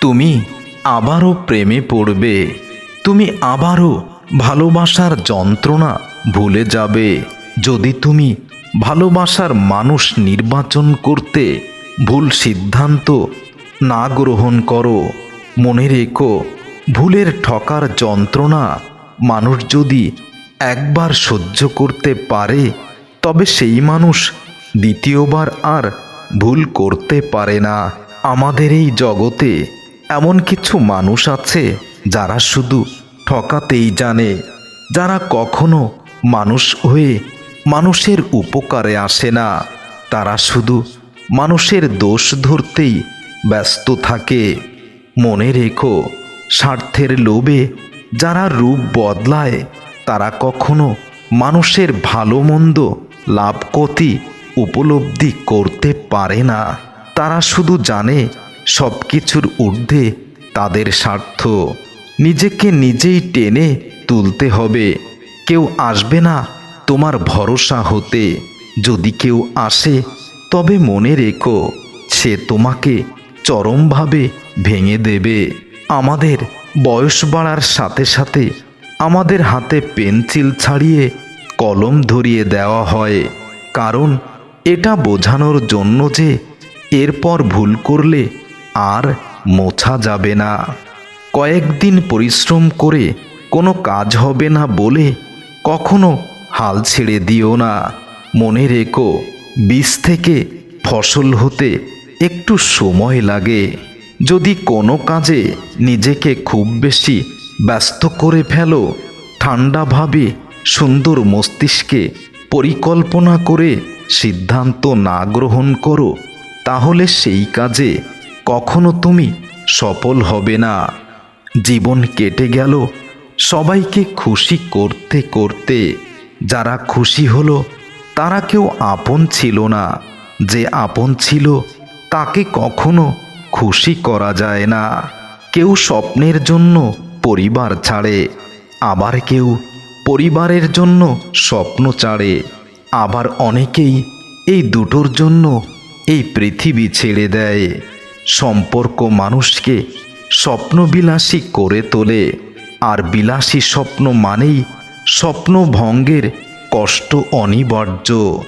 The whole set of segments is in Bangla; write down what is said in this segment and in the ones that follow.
তুমি আবারও প্রেমে পড়বে। তুমি আবারও ভালোবাসার যন্ত্রণা ভুলে যাবে। যদি তুমি ভালোবাসার মানুষ নির্বাচন করতে ভুল সিদ্ধান্ত না গ্রহণ করো, মনে রেখো, ভুলের ঠকার যন্ত্রণা মানুষ যদি একবার সহ্য করতে পারে, তবে সেই মানুষ দ্বিতীয়বার আর ভুল করতে পারে না। আমাদের এই জগতে এমন কিছু মানুষ আছে যারা শুধু ঠকাতেই জানে। যারা কখনো মানুষ হয়ে মানুষের উপকারে আসে না। তারা শুধু মানুষের দোষ ধরতেই ব্যস্ত থাকে। মনে রেখো, স্বার্থের লোভে যারা রূপ বদলায়, তারা কখনো মানুষের ভালো মন্দ লাভ ক্ষতি উপলব্ধি করতে পারে না। তারা শুধু জানে সব কিছুর ঊর্ধ্বে তাদের স্বার্থ। নিজেকে নিজেই টেনে তুলতে হবে। কেউ আসবে না তোমার ভরসা হতে। যদি কেউ আসে, তবে মনে রেখো, সে তোমাকে চরমভাবে ভেঙে দেবে। আমাদের বয়স বাড়ার সাথে সাথে আমাদের হাতে পেন্সিল ছাড়িয়ে কলম ধরিয়ে দেওয়া হয়। কারণ এটা বোঝানোর জন্য যে এরপর ভুল করলে আর মোছা যাবে না। কয়েকদিন পরিশ্রম করে কোনো কাজ হবে না বলে কখনো হাল ছেড়ে দিও না। মনে রেখো, বীজ থেকে ফসল হতে একটু সময় লাগে। যদি কোনো কাজে নিজেকে খুব বেশি ব্যস্ত করে ফেলো ঠান্ডাভাবে সুন্দর মস্তিষ্কে পরিকল্পনা করে সিদ্ধান্ত না গ্রহণ করো, তাহলে সেই কাজে কখনো তুমি সফল হবে না। জীবন কেটে গেল, সবাইকে খুশি করতে করতে। যারা খুশি হলো, তারা কেউ আপন ছিল না। যে আপন ছিল, তাকে কখনো খুশি করা যায় না। কেউ স্বপ্নের জন্য পরিবার ছাড়ে, আবার কেউ পরিবারের জন্য স্বপ্ন ছাড়ে। আবার অনেকেই এই দুটোর জন্য এই পৃথিবী ছেড়ে দেয়। সম্পর্ক মানুষকে স্বপ্নবিলাসী করে তোলে। আর বিলাসী স্বপ্ন মানেই স্বপ্ন ভঙ্গের কষ্ট অনিবার্য।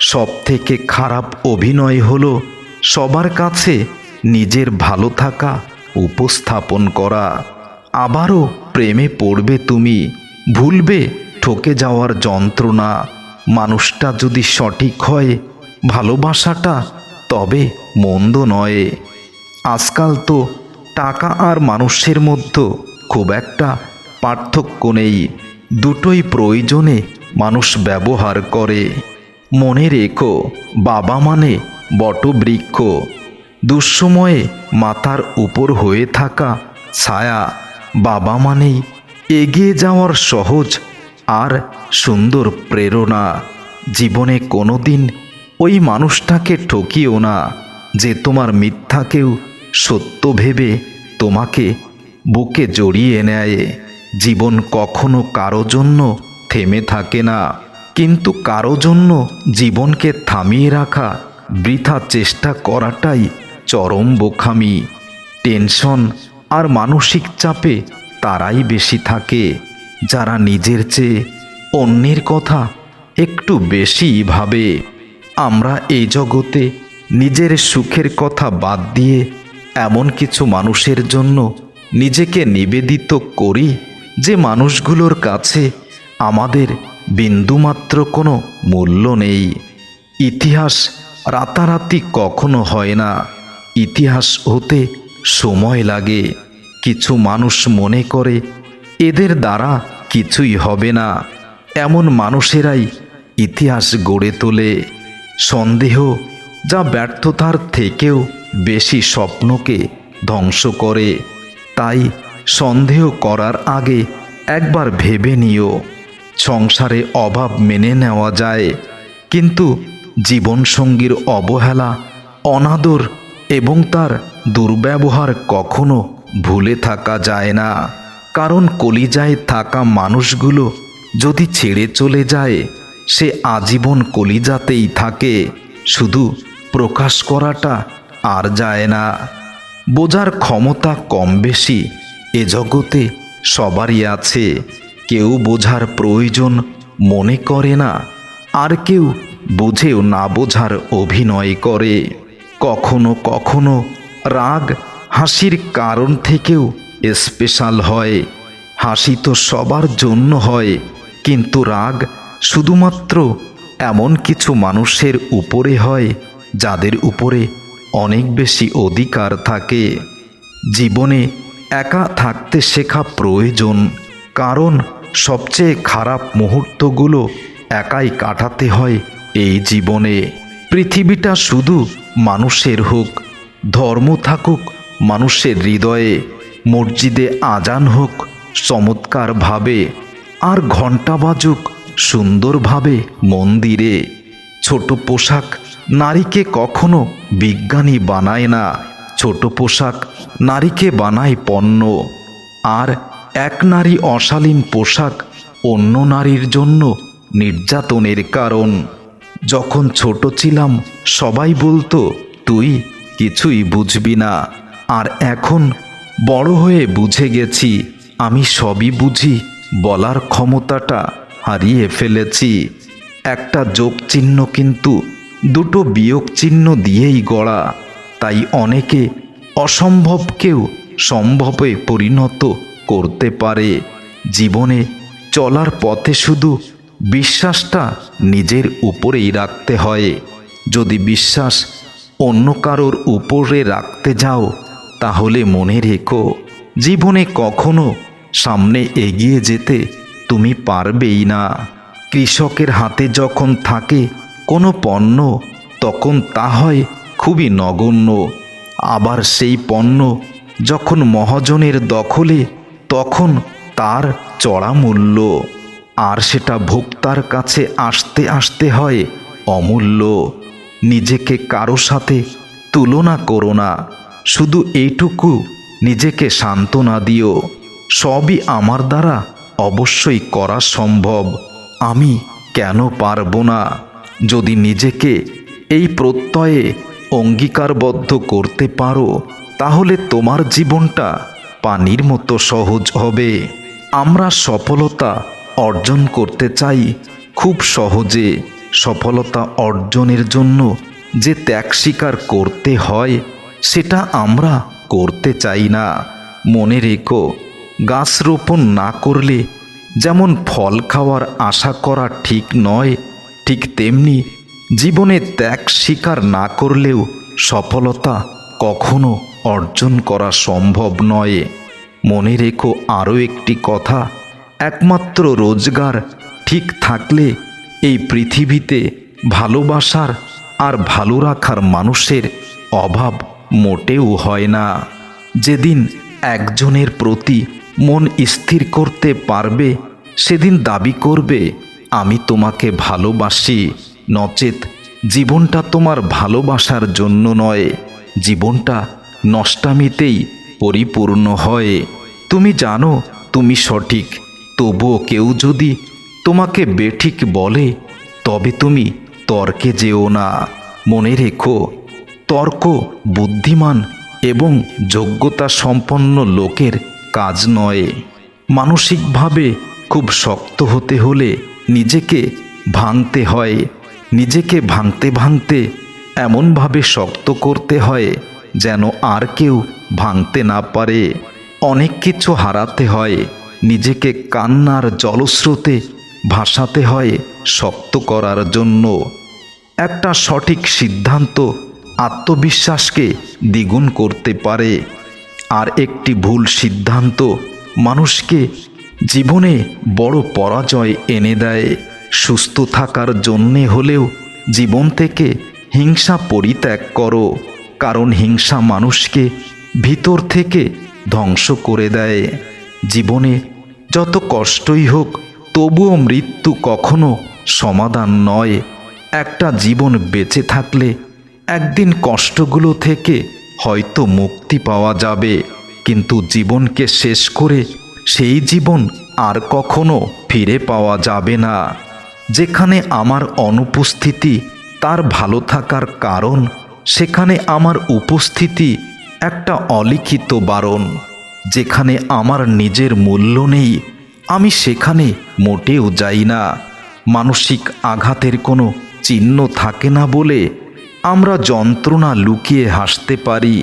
সব থেকে খারাপ অভিনয় হলো সবার কাছে নিজের ভালো থাকা উপস্থাপন করা। আবারও প্রেমে পড়বে তুমি, ভুলবে ঠকে যাওয়ার যন্ত্রণা। মানুষটা যদি সঠিক হয়, ভালোবাসাটা তবে মন্দ নয়। আজকাল তো টাকা আর মানুষের মধ্যে খুব একটা পার্থক্য নেই। দুটোই প্রয়োজনে মানুষ ব্যবহার করে। মনে রেখো, বাবা মানে বটবৃক্ষ। দুঃসময়ে মাথার উপর হয়ে থাকা ছায়া বাবা মানেই এগিয়ে যাওয়ার সহজ আর সুন্দর প্রেরণা। জীবনে কোনো দিন ওই মানুষটাকে ঠকিও না যে তোমার মিথ্যাকেও সত্য ভেবে তোমাকে বুকে জড়িয়ে নেয়। জীবন কখনো কারও জন্য থেমে থাকে না। কিন্তু কারও জন্য জীবনকে থামিয়ে রাখা, বৃথা চেষ্টা করাটাই চরম বোখামি টেনশন আর মানসিক চাপে তারাই বেশি থাকে। যারা নিজের চেয়ে অন্যের কথা একটু বেশি ভাবে। আমরা এই জগতে নিজের সুখের কথা বাদ দিয়ে এমন কিছু মানুষের জন্য নিজেকে নিবেদিত করি যে মানুষগুলোর কাছে আমাদের বিন্দুমাত্র কোনো মূল্য নেই। ইতিহাস রাতারাতি কখনো হয় না। ইতিহাস হতে সময় লাগে। কিছু মানুষ মনে করে, এদের দ্বারা কিছুই হবে না। এমন মানুষেরাই ইতিহাস গড়ে তোলে। সন্দেহ যা ব্যর্থতার থেকেও বেশি স্বপ্নকে ধ্বংস করে। তাই সন্দেহ করার আগে একবার ভেবে নিও, সংসারে অভাব মেনে নেওয়া যায়। কিন্তু জীবনসঙ্গীর অবহেলা, অনাদর এবং তার দুর্ব্যবহার কখনো ভুলে থাকা যায় না। কারণ কলিজায় থাকা মানুষগুলো যদি ছেড়ে চলে যায়, সে আজীবন কলিজাতেই থাকে। শুধু প্রকাশ করাটা আর যায় না। বোঝার ক্ষমতা কম বেশি, এ জগতে সবারই আছে। কেউ বোঝার প্রয়োজন মনে করে না, আর কেউ বুঝেও না বোঝার অভিনয় করে। কখনো কখনো রাগ হাসির কারণ থেকেও স্পেশাল হয়। হাসি তো সবার জন্য হয়, কিন্তু রাগ শুধুমাত্র এমন কিছু মানুষের উপরে হয়, যাদের উপরে অনেক বেশি অধিকার থাকে। জীবনে একা থাকতে শেখা প্রয়োজন, কারণ সবচেয়ে খারাপ মুহূর্তগুলো একাই কাটাতে হয় এই জীবনে। পৃথিবীটা শুধু মানুষের হোক, ধর্ম থাকুক মানুষের হৃদয়ে, মসজিদে আজান হোক চমৎকারভাবে, আর ঘণ্টা বাজুক সুন্দরভাবে মন্দিরে। ছোট পোশাক নারীকে কখনো বিজ্ঞানী বানায় না। ছোট পোশাক নারীকে বানায় পণ্য। আর এক নারী অশালীন পোশাক অন্য নারীর জন্য নির্যাতনের কারণ। যখন ছোট ছিলাম, সবাই বলতো, তুই কিছুই বুঝবি না। আর এখন বড় হয়ে বুঝে গেছি, আমি সবই বুঝি, বলার ক্ষমতাটা হারিয়ে ফেলেছি। একটা যোগ চিহ্ন কিন্তু দুটো বিয়োগ চিহ্ন দিয়েই গড়া। তাই অনেকে অসম্ভবকেও সম্ভবে পরিণত করতে পারে। জীবনে চলার পথে শুধু বিশ্বাসটা নিজের উপরেই রাখতে হয়। যদি বিশ্বাস অন্য কারোর উপরে রাখতে যাও, তাহলে মনে রেখো, জীবনে কখনো সামনে এগিয়ে যেতে তুমি পারবেই না। কৃষকের হাতে যখন থাকে কোনো পণ্য তখন তা হয় খুবই নগণ্য। আবার সেই পণ্য যখন মহাজনের দখলে, তখন তার চড়া মূল্য। আর সেটা ভোক্তার কাছে আসতে আসতে হয় অমূল্য। নিজেকে কারও সাথে তুলনা করো না, শুধু এইটুকু নিজেকে সান্ত্বনা দিও। সবই আমার দ্বারা অবশ্যই করা সম্ভব। আমি কেন পারব না? যদি নিজেকে এই প্রত্যয়ে অঙ্গীকারবদ্ধ করতে পারো, তাহলে তোমার জীবনটা পানির মতো সহজ হবে। আমরা সফলতা অর্জন করতে চাই। খুব সহজে সফলতা অর্জনের জন্য যে ত্যাগ স্বীকার করতে হয়, সেটা আমরা করতে চাই না। মনে রেখো, গাছ রোপণ না করলে যেমন ফল খাওয়ার আশা করা ঠিক নয় ঠিক তেমনি জীবনে ত্যাগ স্বীকার না করলেও সফলতা কখনো অর্জন করা সম্ভব নয়। মনে রেখো আরও একটি কথা, একমাত্র রোজগার ঠিক থাকলে এই পৃথিবীতে ভালোবাসার আর ভালো রাখার মানুষের অভাব মোটেও হয় না। যেদিন একজনের প্রতি মন স্থির করতে পারবে, সেদিন দাবি করবে আমি তোমাকে ভালোবাসি। নচেত জীবনটা তোমার ভালোবাসার জন্য নয়। জীবনটা নষ্টামিতেই পরিপূর্ণ হয়। তুমি জানো, তুমি সঠিক। তবুও কেউ যদি তোমাকে বেঠিক বলে, তবে তুমি তর্কে যেও না। মনে রেখো, তর্ক বুদ্ধিমান এবং যোগ্যতা সম্পন্ন লোকের কাজ নয়। মানসিকভাবে খুব শক্ত হতে হলে নিজেকে ভাঙতে হয়। নিজেকে ভাঙতে ভাঙতে এমনভাবে শক্ত করতে হয় যেন আর কেউ ভাঙতে না পারে। অনেক কিছু হারাতে হয়। নিজেকে কান্নার জলস্রোতে ভাসাতে হয় শক্ত করার জন্য। একটা সঠিক সিদ্ধান্ত আত্মবিশ্বাসকে দ্বিগুণ করতে পারে। আর একটি ভুল সিদ্ধান্ত মানুষকে জীবনে বড় পরাজয় এনে দেয়। সুস্থ থাকার জন্যে হলেও জীবন থেকে হিংসা পরিত্যাগ করো। কারণ হিংসা মানুষকে ভিতর থেকে ধ্বংস করে দেয়। জীবনে যত কষ্টই হোক, তবুও মৃত্যু কখনো সমাধান নয়। একটা জীবন বেঁচে থাকলে একদিন কষ্টগুলো থেকে হয়তো মুক্তি পাওয়া যাবে। কিন্তু জীবনকে শেষ করে সেই জীবন আর কখনো ফিরে পাওয়া যাবে না। যেখানে আমার অনুপস্থিতি তার ভালো থাকার কারণ, সেখানে আমার উপস্থিতি একটা অলিখিত বারণ। যেখানে আমার নিজের মূল্য নেই, আমি সেখানে মোটেও যাই না। মানসিক আঘাতের কোনো চিহ্ন থাকে না বলে আমরা যন্ত্রণা লুকিয়ে হাসতে পারি।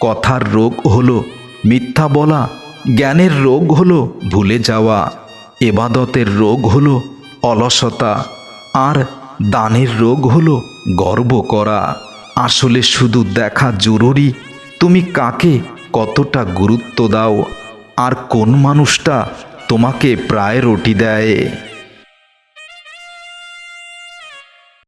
কথার রোগ হলো মিথ্যা বলা জ্ঞানের রোগ হলো ভুলে যাওয়া, এবাদতের রোগ হলো অলসতা, আর দানের রোগ হলো গর্ব করা। আসলে শুধু দেখা জরুরি, তুমি কাকে কতটা গুরুত্ব দাও, আর কোন মানুষটা তোমাকে প্রায়োরিটি দেয়?